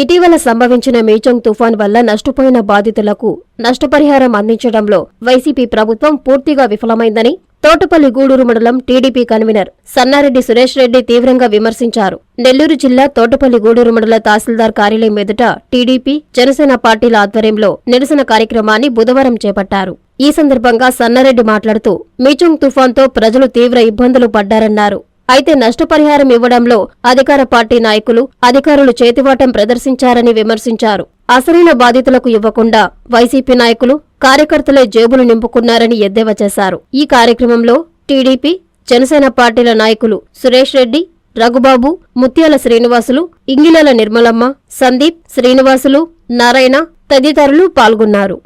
ఇటీవల సంభవించిన మేచంగ్ తుఫాన్ వల్ల నష్టపోయిన బాధితులకు నష్టపరిహారం అందించడంలో వైసీపీ ప్రభుత్వం పూర్తిగా విఫలమైందని తోటపల్లి గూడూరు మండలం టీడీపీ కన్వీనర్ సన్నారెడ్డి సురేష్ రెడ్డి తీవ్రంగా విమర్శించారు. నెల్లూరు జిల్లా తోటపల్లి గూడూరు మండల తహసీల్దార్ కార్యాలయం ఎదుట టీడీపీ జనసేన పార్టీల ఆధ్వర్యంలో నిరసన కార్యక్రమాన్ని బుధవారం చేపట్టారు. ఈ సందర్భంగా సన్నారెడ్డి మాట్లాడుతూ మీచంగ్ తుఫాన్తో ప్రజలు తీవ్ర ఇబ్బందులు పడ్డారన్నారు. అయితే నష్టపరిహారం ఇవ్వడంలో అధికార పార్టీ నాయకులు అధికారులు చేతివాటం ప్రదర్శించారని విమర్శించారు. అసలైన బాధితులకు ఇవ్వకుండా వైసీపీ నాయకులు కార్యకర్తలే జేబులు నింపుకున్నారని ఎద్దేవా చేశారు. ఈ కార్యక్రమంలో టీడీపీ జనసేన పార్టీల నాయకులు సురేష్ రెడ్డి రఘుబాబు ముత్యాల శ్రీనివాసులు ఇంగిలాల నిర్మలమ్మ సందీప్ శ్రీనివాసులు నారాయణ తదితరులు పాల్గొన్నారు.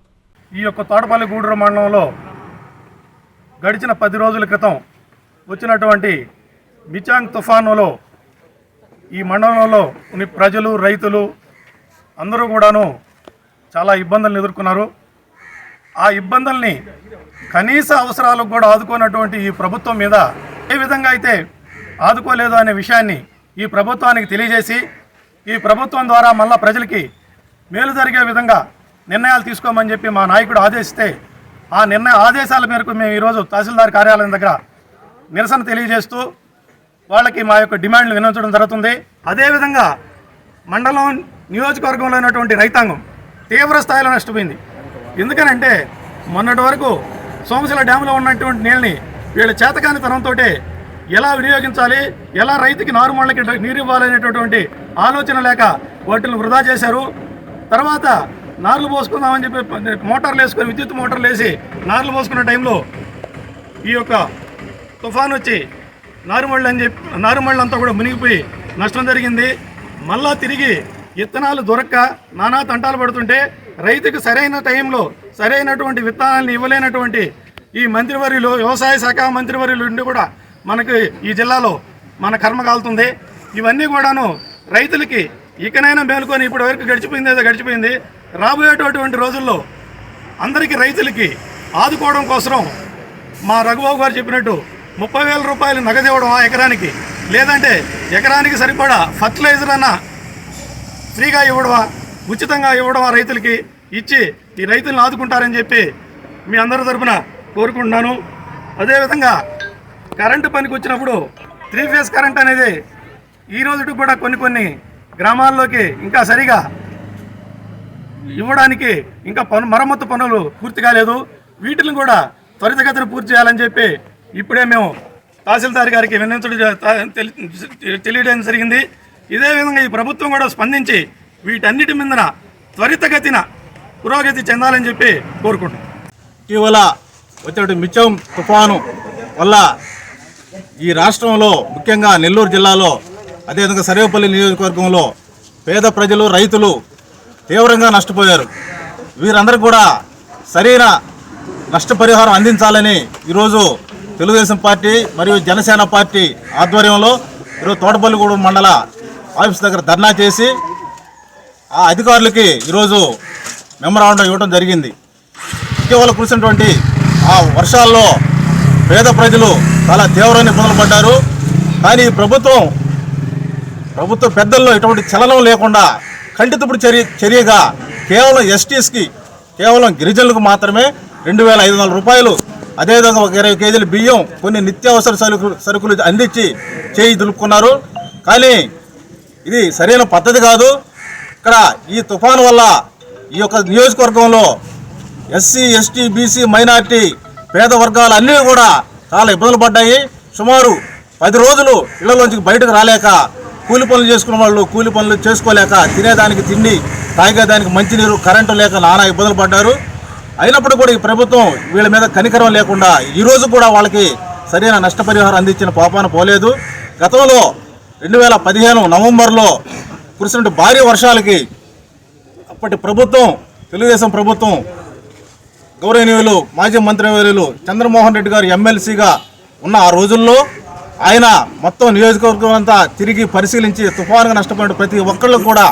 ఈ యొక్క తోటపల్లి గూడూరు మండలంలో గడిచిన పది రోజుల క్రితం వచ్చినటువంటి మిచాంగ్ తుఫానులో ఈ మండలంలో ఉన్న ప్రజలు రైతులు అందరూ కూడాను చాలా ఇబ్బందులను ఎదుర్కొన్నారు. ఆ ఇబ్బందుల్ని కనీస అవసరాలకు కూడా ఆదుకోనటువంటి ఈ ప్రభుత్వం మీద ఏ విధంగా అయితే ఆదుకోలేదు అనే విషయాన్ని ఈ ప్రభుత్వానికి తెలియజేసి ఈ ప్రభుత్వం ద్వారా మళ్ళా ప్రజలకి మేలు జరిగే విధంగా నిర్ణయాలు తీసుకోమని చెప్పి మా నాయకుడు ఆదేశిస్తే ఆ నిర్ణయ ఆదేశాల మేరకు మేము ఈరోజు తహసీల్దార్ కార్యాలయం దగ్గర నిరసన తెలియజేస్తూ వాళ్ళకి మా యొక్క డిమాండ్లు వినించడం జరుగుతుంది. అదేవిధంగా మండలం నియోజకవర్గంలో ఉన్నటువంటి రైతాంగం తీవ్ర స్థాయిలో నష్టపోయింది. ఎందుకనంటే మొన్నటి వరకు సోమశిల డ్యాంలో ఉన్నటువంటి నీళ్ళని వీళ్ళ చేతకాని చేతకానితనంతో ఎలా వినియోగించాలి ఎలా రైతుకి నారుమళ్ళకి నీరు ఇవ్వాలనేటటువంటి ఆలోచన లేక వాటిని వృధా చేశారు. తర్వాత నార్లు పోసుకుందామని చెప్పి మోటార్లు వేసుకొని విద్యుత్ మోటార్లు వేసి నార్లు పోసుకున్న టైంలో ఈ యొక్క తుఫాన్ వచ్చి నారుమళ్ళు అని చెప్పి నారుమళ్ళు అంతా కూడా మునిగిపోయి నష్టం జరిగింది. మళ్ళా తిరిగి విత్తనాలు దొరక్క నానా తంటాలు పడుతుంటే రైతుకు సరైన టైంలో సరైనటువంటి విత్తనాలను ఇవ్వలేనటువంటి ఈ మంత్రివర్యులు వ్యవసాయ శాఖ మంత్రివర్యులు ఉండి కూడా మనకి ఈ జిల్లాలో మన కర్మ కాలుతుంది. ఇవన్నీ కూడాను రైతులకి ఇకనైనా మేలుకొని ఇప్పటి వరకు గడిచిపోయింది ఏదో గడిచిపోయింది. రాబోయేటటువంటి రోజుల్లో అందరికీ రైతులకి ఆదుకోవడం కోసం మా రఘుబాబు గారు చెప్పినట్టు ముప్పై వేల రూపాయలు నగదు ఇవ్వడం ఆ ఎకరానికి? లేదంటే ఎకరానికి సరిపడా ఫర్టిలైజర్ అన్న ఫ్రీగా ఇవ్వడమా? ఉచితంగా ఇవ్వడమా రైతులకి? ఇచ్చి ఈ రైతులను ఆదుకుంటారని చెప్పి మీ అందరి తరఫున కోరుకుంటున్నాను. అదేవిధంగా కరెంటు పనికి వచ్చినప్పుడు త్రీ ఫేజ్ కరెంట్ అనేది ఈ రోజుకి కూడా కొన్ని కొన్ని గ్రామాల్లోకి ఇంకా సరిగా ఇవ్వడానికి ఇంకా పను మరమ్మతు పనులు పూర్తి కాలేదు. వీటిని కూడా త్వరితగతిన పూర్తి చేయాలని చెప్పి ఇప్పుడే మేము తహసీల్దార్ గారికి విన్నవించడం తెలియడం జరిగింది. ఇదే విధంగా ఈ ప్రభుత్వం కూడా స్పందించి వీటన్నిటి మీదన త్వరితగతిన పురోగతి చెందాలని చెప్పి కోరుకుంటున్నాం. ఇటీవల వచ్చేటి మిచ్చం తుఫాను వల్ల ఈ రాష్ట్రంలో ముఖ్యంగా నెల్లూరు జిల్లాలో అదేవిధంగా సర్వేపల్లి నియోజకవర్గంలో పేద ప్రజలు రైతులు తీవ్రంగా నష్టపోయారు. వీరందరూ కూడా సరైన నష్టపరిహారం అందించాలని ఈరోజు తెలుగుదేశం పార్టీ మరియు జనసేన పార్టీ ఆధ్వర్యంలో ఈరోజు తోటపల్లిగూడెం మండల ఆఫీస్ దగ్గర ధర్నా చేసి ఆ అధికారులకి ఈరోజు మెమరాండం ఇవ్వడం జరిగింది. ఇటీవల కురిసినటువంటి ఆ వర్షాల్లో పేద ప్రజలు చాలా తీవ్రంగా ఇబ్బందులు పడ్డారు. కానీ ప్రభుత్వం ప్రభుత్వ పెద్దల్లో ఎటువంటి చలనం లేకుండా ఖండితప్పుడు చర్య చర్యగా కేవలం ఎస్టీస్కి కేవలం గిరిజనులకు మాత్రమే రెండు వేల ఐదు వందల రూపాయలు అదేవిధంగా ఒక ఇరవై కేజీల బియ్యం కొన్ని నిత్యావసర సరుకులు సరుకులు అందించి చేయి దులుపుకున్నారు. కానీ ఇది సరైన పద్ధతి కాదు. ఇక్కడ ఈ తుఫాను వల్ల ఈ యొక్క నియోజకవర్గంలో ఎస్సీ ఎస్టీ బీసీ మైనార్టీ పేద వర్గాలు అన్నీ కూడా చాలా ఇబ్బందులు పడ్డాయి. సుమారు పది రోజులు ఇళ్ళలోంచి బయటకు రాలేక కూలి పనులు చేసుకున్న వాళ్ళు కూలి పనులు చేసుకోలేక తినేదానికి తిండి తాగేదానికి మంచినీరు కరెంటు లేక నానా ఇబ్బందులు పడ్డారు. అయినప్పుడు కూడా ఈ ప్రభుత్వం వీళ్ళ మీద కనికరం లేకుండా ఈరోజు కూడా వాళ్ళకి సరైన నష్టపరిహారం అందించిన పాపాన పోలేదు. గతంలో రెండు వేల పదిహేను నవంబర్లో కురిసినటువంటి భారీ వర్షాలకి అప్పటి ప్రభుత్వం తెలుగుదేశం ప్రభుత్వం గౌరవనీయులు మాజీ మంత్రివర్యులు చంద్రమోహన్ రెడ్డి గారు ఎమ్మెల్సీగా ఉన్న ఆ రోజుల్లో ఆయన మొత్తం నియోజకవర్గం అంతా తిరిగి పరిశీలించి తుఫానుగా నష్టపోయిన ప్రతి ఒక్కళ్ళు కూడా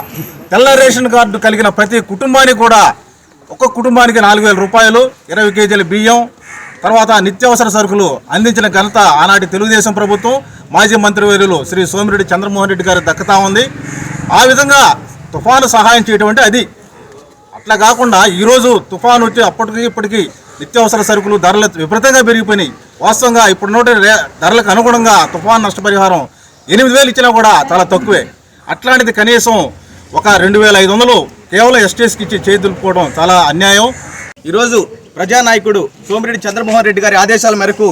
తెల్ల రేషన్ కార్డు కలిగిన ప్రతి కుటుంబానికి కూడా ఒక్కొక్క కుటుంబానికి నాలుగు వేల రూపాయలు ఇరవై కేజీల బియ్యం తర్వాత నిత్యావసర సరుకులు అందించిన ఘనత ఆనాటి తెలుగుదేశం ప్రభుత్వం. మాజీ మంత్రివర్యులు శ్రీ సోమిరెడ్డి చంద్రమోహన్ రెడ్డి గారి దక్కతా ఉంది. ఆ విధంగా తుఫాను సహాయం చేయటం అంటే అది. అట్లా కాకుండా ఈరోజు తుఫాను వచ్చి అప్పటికి ఇప్పటికీ నిత్యావసర సరుకులు ధరలు విపరీతంగా పెరిగిపోయినాయి. వాస్తవంగా ఇప్పుడు ధరలకు అనుగుణంగా తుఫాను నష్టపరిహారం ఎనిమిది వేలు ఇచ్చినా కూడా చాలా తక్కువే. అట్లాంటిది కనీసం ఒక రెండు వేల ఐదు వందలు కేవలం ఎస్టీఎస్కి ఇచ్చి చేతులుకోవడం చాలా అన్యాయం. ఈరోజు ప్రజానాయకుడు సోమిరెడ్డి చంద్రమోహన్ రెడ్డి గారి ఆదేశాల మేరకు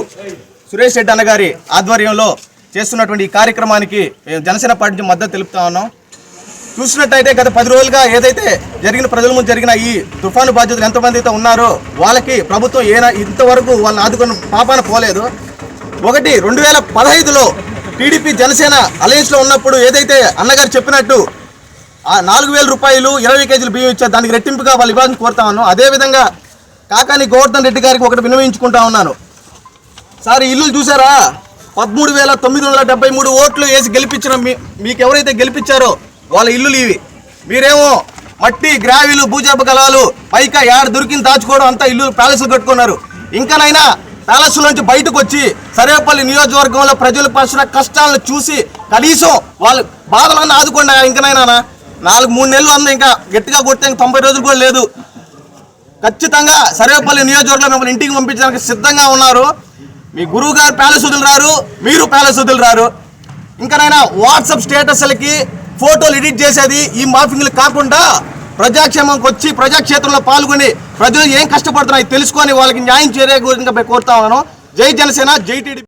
సురేష్ రెడ్డి అన్నగారి ఆధ్వర్యంలో చేస్తున్నటువంటి ఈ కార్యక్రమానికి మేము జనసేన పార్టీ నుంచి మద్దతు తెలుపుతా ఉన్నాం. చూసినట్టయితే గత పది రోజులుగా ఏదైతే జరిగిన ప్రజల ముందు జరిగిన ఈ తుఫాను బాధ్యతలు ఎంతమంది అయితే ఉన్నారో వాళ్ళకి ప్రభుత్వం ఏనా ఇంతవరకు వాళ్ళని ఆదుకున్న పాపాన పోలేదు. ఒకటి రెండు వేల పదహైదులో టీడీపీ జనసేన అలయన్స్లో ఉన్నప్పుడు ఏదైతే అన్నగారు చెప్పినట్టు నాలుగు వేల రూపాయలు ఇరవై కేజీలు బియ్యం ఇచ్చారు దానికి రెట్టింపుగా వాళ్ళు ఇవ్వాలని కోరుతా ఉన్నాను. అదేవిధంగా కాకాని గోవర్ధన్ రెడ్డి గారికి ఒకటి వినియోగించుకుంటా ఉన్నాను. సార్ ఇల్లులు ఇల్లు చూసారా? పదమూడు వేల తొమ్మిది వందల డెబ్బై మూడు ఓట్లు వేసి గెలిపించిన మీ మీకు ఎవరైతే గెలిపించారో వాళ్ళ ఇల్లులు ఇవి. మీరేమో మట్టి గ్రావిలు భూజాప కలాలు పైకా ఏడ దొరికింది దాచుకోవడం అంతా ఇల్లు ప్యాలెస్లు కట్టుకున్నారు. ఇంకానైనా ప్యాలెస్ నుంచి బయటకు వచ్చి సరేపల్లి నియోజకవర్గంలో ప్రజలు పడుతున్న కష్టాలను చూసి కనీసం వాళ్ళ బాధలన్నీ ఆదుకోండి ఇంకనైనా నాలుగు మూడు నెలలు అన్న ఇంకా గట్టిగా కొడితే ఇంకా తొంభై రోజులు కూడా లేదు. ఖచ్చితంగా సర్వేపల్లి నియోజకవర్గంలో మిమ్మల్ని ఇంటికి పంపించడానికి సిద్ధంగా ఉన్నారు. మీ గురువు గారు ప్యాలెస్ వదిలిరారు మీరు ప్యాలెస్ వదిలిరారు ఇంకనైనా వాట్సాప్ స్టేటస్లకి ఫోటోలు ఎడిట్ చేసేది ఈ మాఫింగ్లు కాకుండా ప్రజాక్షేమంకి వచ్చి ప్రజాక్షేత్రంలో పాల్గొని ప్రజలు ఏం కష్టపడుతున్నాయి తెలుసుకొని వాళ్ళకి న్యాయం చేరే గురించి కోరుతా ఉన్నాను. జై జనసేన జై TDP.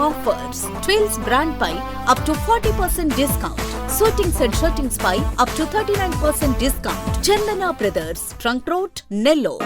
offers twills brand pi up to forty percent discount suitings and shirtings pi up to thirty nine percent discount Chandana Brothers Trunk Road Nellore